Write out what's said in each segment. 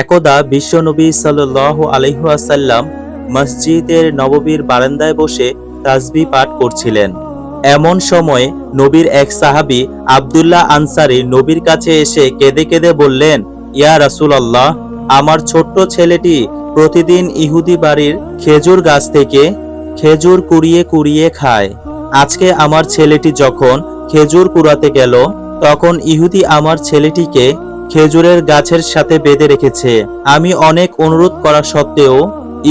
একদা বিশ্বনবী সাল্লাহ আলহাসাল্লাম মসজিদের নববীর বারান্দায় বসে তাজবি পাঠ করছিলেন। এমন সময় নবীর এক সাহাবী আব্দুল্লাহ আনসারি নবীর কাছে এসে কেঁদে কেঁদে বললেন, ইয়া রাসূলুল্লাহ, আমার ছোট্ট ছেলেটি প্রতিদিন ইহুদি বাড়ির খেজুর গাছ থেকে খেজুর কুড়িয়ে কুড়িয়ে খায়। আজকে আমার ছেলেটি যখন খেজুর কুড়াতে গেল, তখন ইহুদি আমার ছেলেটিকে খেজুরের গাছের সাথে বেঁধে রেখেছে। আমি অনেক অনুরোধ করা সত্ত্বেও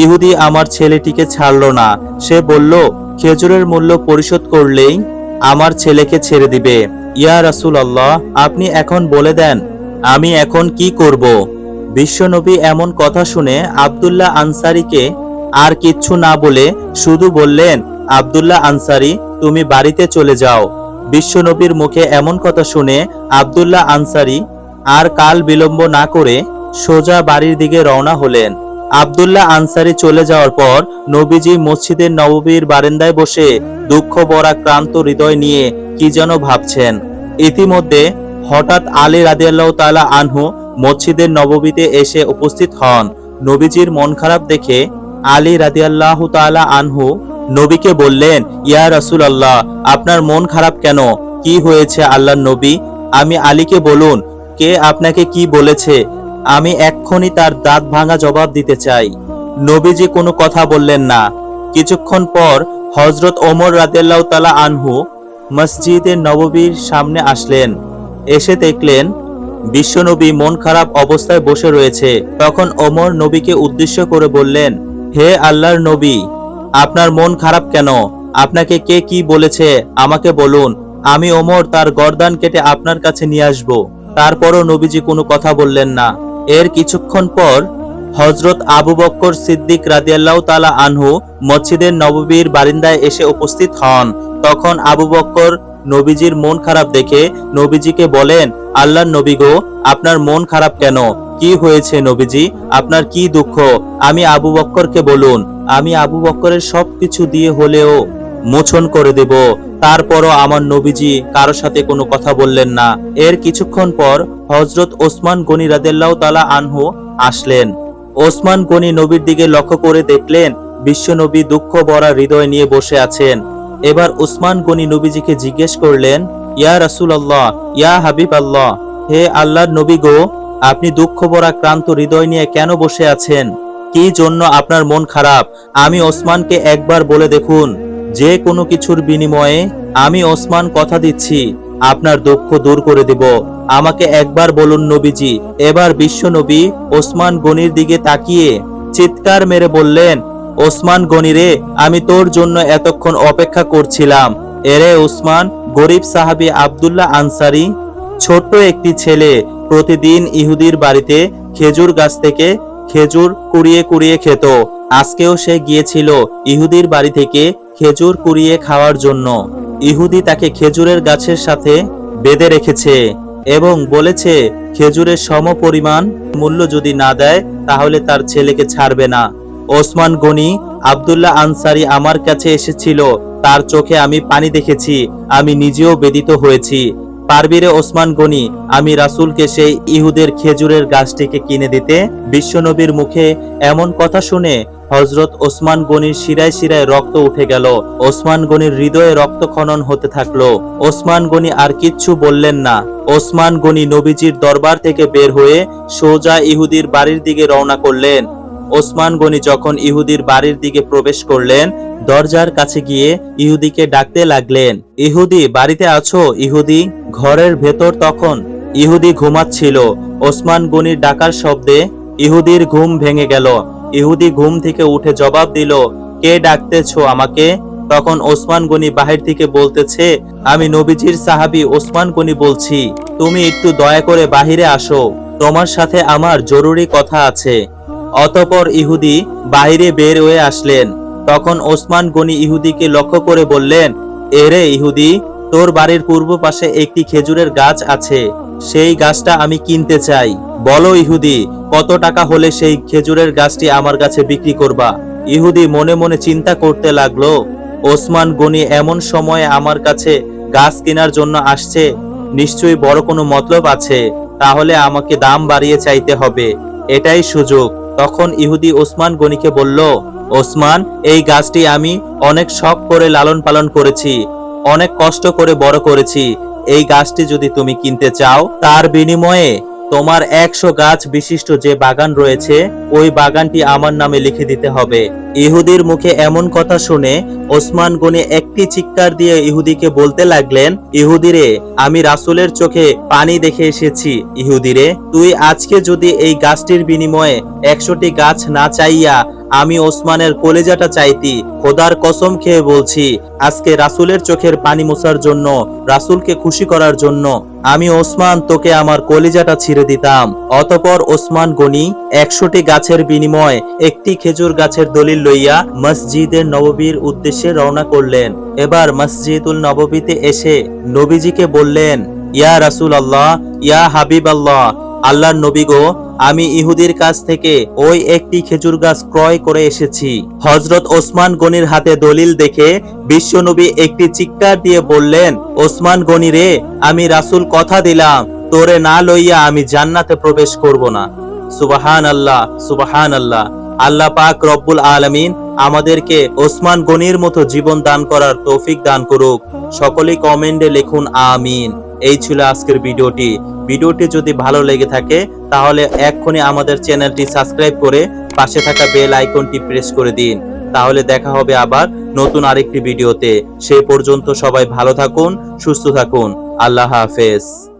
ইহুদি আমার ছেলেটিকে ছাড়লো না। সে বলল, খেজুরের মূল্য পরিশোধ করলেই আমার ছেলেকে ছেড়ে দিবে। ইয়া রাসূল আল্লাহ আপনি এখন বলে দেন, আমি এখন কি করব? বিশ্বনবী এমন কথা শুনে আব্দুল্লাহ আনসারীকে আর কিচ্ছু না বলে শুধু বললেন, আব্দুল্লাহ আনসারী, তুমি বাড়িতে চলে যাও। বিশ্বনবীর মুখে এমন কথা শুনে আব্দুল্লাহ আনসারী আর কাল বিলম্ব না করে সোজা বাড়ির দিকে রওনা হলেন। আব্দুল্লাহ আনসারী চলে যাওয়ার পর নবীজি মসজিদের নববীর বারান্দায় বসে দুঃখ ভরা ক্রান্ত হৃদয় নিয়ে কি যেন ভাবছেন। ইতিমধ্যে হঠাৎ আলী রাদিয়াল্লাহ তাআলা আনহু মসজিদের নববীতে এসে উপস্থিত হন। নবীজির মন খারাপ দেখে আলী রাদিয়াল্লাহ তাআলা আনহু নবীকে বললেন, ইয়া রাসূল আল্লাহ আপনার মন খারাপ কেন? কি হয়েছে আল্লাহর নবী? আমি আলীকে বলুন কে আপনাকে কি বলেছে? আমি এক্ষুনি তার দাঁত ভাঙা জবাব দিতে চাই। নবীজি কোনো কথা বললেন না। কিছুক্ষণ পর হজরত ওমর রাদিয়াল্লাহু তাআলা আনহু মসজিদের নববীর সামনে আসলেন। এসে দেখলেন বিশ্বনবী মন খারাপ অবস্থায় বসে রয়েছে। তখন ওমর নবীকে উদ্দেশ্য করে বললেন, হে আল্লাহর নবী, আপনার মন খারাপ কেন? আপনাকে কে কি বলেছে? আমাকে বলুন। আমি ওমর তার গর্দান কেটে আপনার কাছে নিয়ে আসব। তারপরও নবীজি কোনো কথা বললেন না। এর কিছুক্ষণ পর হজরত আবু বক্কর সিদ্দিক রাদিয়াল্লাহ তালা আনহু মসজিদের নববীর বারিন্দায় এসে উপস্থিত হন। তখন আবু বক্কর নবীজির মন খারাপ দেখে নবীজিকে বলেন, আল্লাহর নবী গো, আপনার মন খারাপ কেন? কি হয়েছে নবীজি? আপনার কি দুঃখ? আমি আবু বক্করকে বলুন। আমি আবু বক্করের সবকিছু দিয়ে হলেও মোচন করে দেব। তারপরও আমার নবীজি কারোর সাথে কোনো কথা বললেন না। এর কিছুক্ষণ পর হজরত ওসমান গনি রাদেল্লাহ তালা আনহু আসলেন। ওসমান গনি নবীর দিকে লক্ষ্য করে দেখলেন, বিশ্ব নবী দুঃখ ভরা হৃদয় নিয়ে বসে আছেন। এবার ওসমান গনি নবীজিকে জিজ্ঞেস করলেন, ইয়া রাসূল আল্লাহ ইয়া হাবিব আল্লাহ হে আল্লাহর নবী গো, আপনি দুঃখ ভরা ক্রান্ত হৃদয় নিয়ে কেন বসে আছেন? কি জন্য আপনার মন খারাপ? আমি ওসমানকে একবার বলে দেখুন। যে কোনো কিছুর বিনিময়ে আমি ওসমান কথা দিচ্ছি, আপনার দুঃখ দূর করে দেব। আমাকে একবার বলুন নবীজি, এবার বিশ্ব নবী ওসমান গনির দিকে তাকিয়ে চিৎকার মেরে বললেন, ওসমান গনি রে আমি তোর জন্য এতক্ষণ অপেক্ষা করছিলাম। এরে ওসমান, গরিব সাহাবী আব্দুল্লাহ আনসারি, ছোট্ট একটি ছেলে, প্রতিদিন ইহুদির বাড়িতে খেজুর গাছ থেকে খেজুর কুড়িয়ে কুড়িয়ে খেত। আজকেও সে গিয়েছিল ইহুদির বাড়ি থেকে খেজুর কুড়িয়ে খাওয়ার জন্য। ইহুদি তাকে খেজুরের গাছের সাথে বেঁধে রেখেছে এবং বলেছে, খেজুরের সম পরিমাণ মূল্য যদি না দেয়, তাহলে তার ছেলেকে ছাড়বে না। ওসমান গনি আবদুল্লাহ আনসারি আমার কাছে এসেছিল, তার চোখে আমি পানি দেখেছি, আমি নিজেও বেদিত হয়েছি। পারবিরে ওসমান গনি, আমি রাসূলকে সেই ইহুদের খেজুরের গাছটিকে কিনে দিতে, বিশ্বনবীর মুখে এমন কথা শুনে হজরত ওসমান গনির শিরায় শিরায় রক্ত উঠে গেল। ওসমান গনির হৃদয়ে রক্ত খনন হতে থাকল। ওসমান গনি আর কিচ্ছু বললেন না। ওসমান গনি নবীজির দরবার থেকে বের হয়ে সোজা ইহুদির বাড়ির দিকে রওনা করলেন। ওসমান গনি যখন ইহুদির বাড়ির দিকে প্রবেশ করলেন, দরজার কাছে গিয়ে ইহুদিকে ডাকতে লাগলেন। ইহুদি, বাড়িতে আছো? ইহুদি, ঘরের ভেতর তখন। ইহুদি ঘুমাচ্ছিল। ওসমান গনির ডাকার শব্দে ইহুদির ঘুম ভেঙে গেল। ইহুদি ঘুম থেকে উঠে জবাব দিল, কে ডাকতেছ আমাকে? তখন ওসমান গনি বাহির থেকে বলতেছে, আমি নবীজির সাহাবী ওসমান গনি বলছি। তুমি একটু দয়া করে বাহিরে আসো। তোমার সাথে আমার জরুরি কথা আছে। অতপর ইহুদি বাহিরে বের হয়ে আসলেন। তখন ওসমান গনি ইহুদিকে লক্ষ্য করে বললেন, এরে ইহুদি, তোর বাড়ির পূর্ব পাশে একটি খেজুরের গাছ আছে। সেই গাছটা আমি কিনতে চাই। বলো ইহুদি, কত টাকা হলে সেই খেজুরের গাছটি আমার কাছে বিক্রি করবা? ইহুদি মনে মনে চিন্তা করতে লাগল, ওসমান গনি এমন সময়ে আমার কাছে গাছ কেনার জন্য আসছে। নিশ্চয়ই বড় কোনো মতলব আছে। তাহলে আমাকে দাম বাড়িয়ে চাইতে হবে। এটাই সুযোগ। তখন ইহুদি ওসমান গনিকে বলল, ওসমান, এই গাছটি আমি অনেক শখ করে লালন পালন করেছি, অনেক কষ্ট করে বড় করেছি। এই গাছটি যদি তুমি কিনতে চাও, তার বিনিময়ে তোমার একশো গাছ বিশিষ্ট যে বাগান রয়েছে, ওই বাগানটি আমার নামে লিখে দিতে হবে। ইহুদির মুখে এমন কথা শুনে ওসমান গনি একটি চিৎকার দিয়ে ইহুদিকে বলতে লাগলেন, ইহুদিরে, আমি রাসুলের চোখে পানি দেখে এসেছি। ইহুদিরে, তুই আজকে যদি এই গাছটির বিনিময়ে একশোটি গাছ না চাইয়া আমি ওসমানের কলেজাটা চাইতি, খোদার কসম খেয়ে বলছি, আজকে রাসূলের চোখের পানি মোছার জন্য, রাসূলকে খুশি করার জন্য, আমি ওসমান তোকে আমার কলিজাটা ছিঁড়ে দিতাম। অতপর ওসমান গনি একশোটি গাছের বিনিময়ে একটি খেজুর গাছের দলিল লইয়া মসজিদের নববীর উদ্দেশ্যে রওনা করলেন। এবার মসজিদুল নববীতে এসে নবীজিকে বললেন, ইয়া রাসূল আল্লাহ ইয়া হাবিব আল্লাহ আল্লাহর নবী গো, আমি ইহুদির কাছ থেকে ওই একটি খেজুর গাছ ক্রয় করে এসেছি। হজরত ওসমান গনির হাতে দলিল দেখে বিশ্বনবী একটি চিৎকার দিয়ে বললেন, ওসমান গনি রে, আমি রাসূল কথা দিলাম, তোরে না লইয়া আমি জান্নাতে প্রবেশ করব না। সুবাহান আল্লাহ সুবাহান আল্লাহ আল্লাহ পাক রব্বুল আলামিন আমাদেরকে ওসমান গনির মতো জীবন দান করার তৌফিক দান করুক। সকলেই কমেন্টে লিখুন, আমিন। এই ছিল আজকের ভিডিওটি। ভিডিওটি যদি ভালো লেগে থাকে, তাহলে এক্ষুনি আমাদের চ্যানেলটি সাবস্ক্রাইব করে পাশে থাকা বেল আইকনটি প্রেস করে দিন। তাহলে দেখা হবে আবার নতুন আরেকটি ভিডিওতে। সে পর্যন্ত সবাই ভালো থাকুন, সুস্থ থাকুন। আল্লাহ হাফেজ।